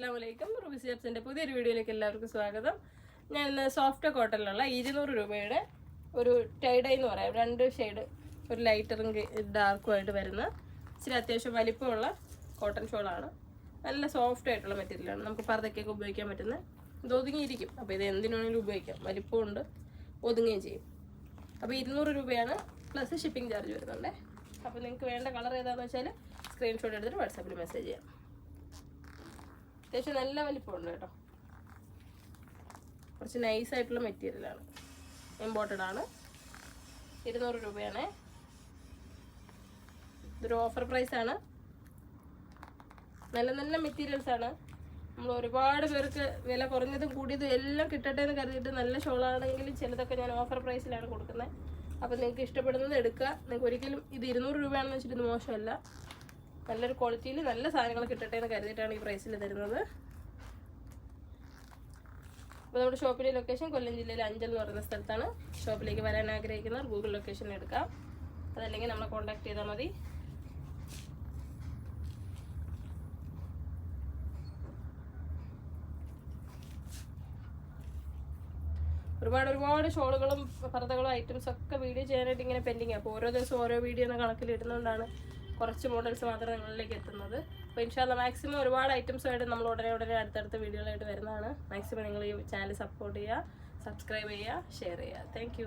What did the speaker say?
അസ്സാം വലൈക്കും റുബിസ് പുതിയൊരു വീഡിയോയിലേക്ക് എല്ലാവർക്കും സ്വാഗതം. ഞാൻ ഇന്ന് സോഫ്റ്റ് കോട്ടണിലുള്ള ഇരുന്നൂറ് രൂപയുടെ ഒരു ടൈഡൈ എന്ന് പറയാം. രണ്ട് ഷെയ്ഡ് ഒരു ലൈറ്ററും ഡാർക്കുമായിട്ട് വരുന്ന ഇച്ചിരി അത്യാവശ്യം വലിപ്പമുള്ള കോട്ടൺ ഷോളാണ് നല്ല സോഫ്റ്റ് ആയിട്ടുള്ള മെറ്റീരിയലാണ് നമുക്ക് പർദ്ദയ്ക്കൊക്കെ ഉപയോഗിക്കാൻ പറ്റുന്ന ഇത് ഒതുങ്ങിയിരിക്കും. അപ്പോൾ ഇത് എന്തിനാണെങ്കിലും ഉപയോഗിക്കാം. വലിപ്പമുണ്ട് ഒതുങ്ങുകയും ചെയ്യും. അപ്പോൾ ഇരുന്നൂറ് രൂപയാണ് പ്ലസ് ഷിപ്പിംഗ് ചാർജ് വരുന്നുണ്ട്. അപ്പോൾ നിങ്ങൾക്ക് വേണ്ട കളർ ഏതാണെന്ന് വെച്ചാൽ സ്ക്രീൻഷോട്ട് എടുത്തിട്ട് വാട്സാപ്പിൽ മെസ്സേജ് ചെയ്യാം. അത്യാവശ്യം നല്ല വലിപ്പമുണ്ട് കേട്ടോ. കുറച്ച് നൈസായിട്ടുള്ള മെറ്റീരിയലാണ് ഇമ്പോർട്ടഡ് ആണ്. ഇരുന്നൂറ് രൂപയാണ്. ഇതൊരു ഓഫർ പ്രൈസ് ആണ്. നല്ല നല്ല മെറ്റീരിയൽസ് ആണ്. നമ്മൾ ഒരുപാട് പേർക്ക് വില കുറഞ്ഞതും കൂടിയതും എല്ലാം കിട്ടട്ടെ എന്ന് കരുതിയിട്ട് നല്ല ഷോളാണെങ്കിലും ചിലതൊക്കെ ഞാൻ ഓഫർ പ്രൈസിലാണ് കൊടുക്കുന്നത്. അപ്പോൾ നിങ്ങൾക്ക് ഇഷ്ടപ്പെടുന്നത് എടുക്കുക. നിങ്ങൾക്ക് ഒരിക്കലും ഇത് ഇരുന്നൂറ് രൂപയാണെന്ന് വെച്ചിട്ട് ഇത് മോശമല്ല. നല്ലൊരു ക്വാളിറ്റിയിൽ നല്ല സാധനങ്ങൾ കിട്ടട്ടെ എന്ന് കരുതിയിട്ടാണ് ഈ പ്രൈസിൽ തരുന്നത്. അപ്പോൾ നമ്മുടെ ഷോപ്പിലെ ലൊക്കേഷൻ കൊല്ലം ജില്ലയിലെ അഞ്ചൽ എന്ന് പറയുന്ന സ്ഥലത്താണ് ഷോപ്പിലേക്ക് വരാൻ ആഗ്രഹിക്കുന്നവർ ഗൂഗിൾ ലൊക്കേഷൻ എടുക്കാം. അതല്ലെങ്കിൽ നമ്മളെ കോൺടാക്ട് ചെയ്താൽ മതി. ഒരുപാട് ഒരുപാട് ഷോളുകളും പർദ്ദകളും ഐറ്റംസ് ഒക്കെ വീഡിയോ ചെയ്യാനായിട്ട് ഇങ്ങനെ പെൻഡിങ് അപ്പോൾ ഓരോ ദിവസം ഓരോ വീഡിയോ എന്ന കണക്കിൽ ഇടുന്നതുകൊണ്ടാണ് കുറച്ച് മോഡൽസ് മാത്രം നിങ്ങളിലേക്ക് എത്തുന്നത്. അപ്പോൾ ഇൻഷാല്ല മാക്സിമം ഒരുപാട് ഐറ്റംസ് ആയിട്ട് നമ്മൾ ഉടനെ ഉടനെ അടുത്തടുത്ത വീഡിയോകളായിട്ട് വരുന്നതാണ്. മാക്സിമം നിങ്ങൾ ഈ ചാനൽ സപ്പോർട്ട് ചെയ്യുക സബ്സ്ക്രൈബ് ചെയ്യുക ഷെയർ ചെയ്യുക. താങ്ക്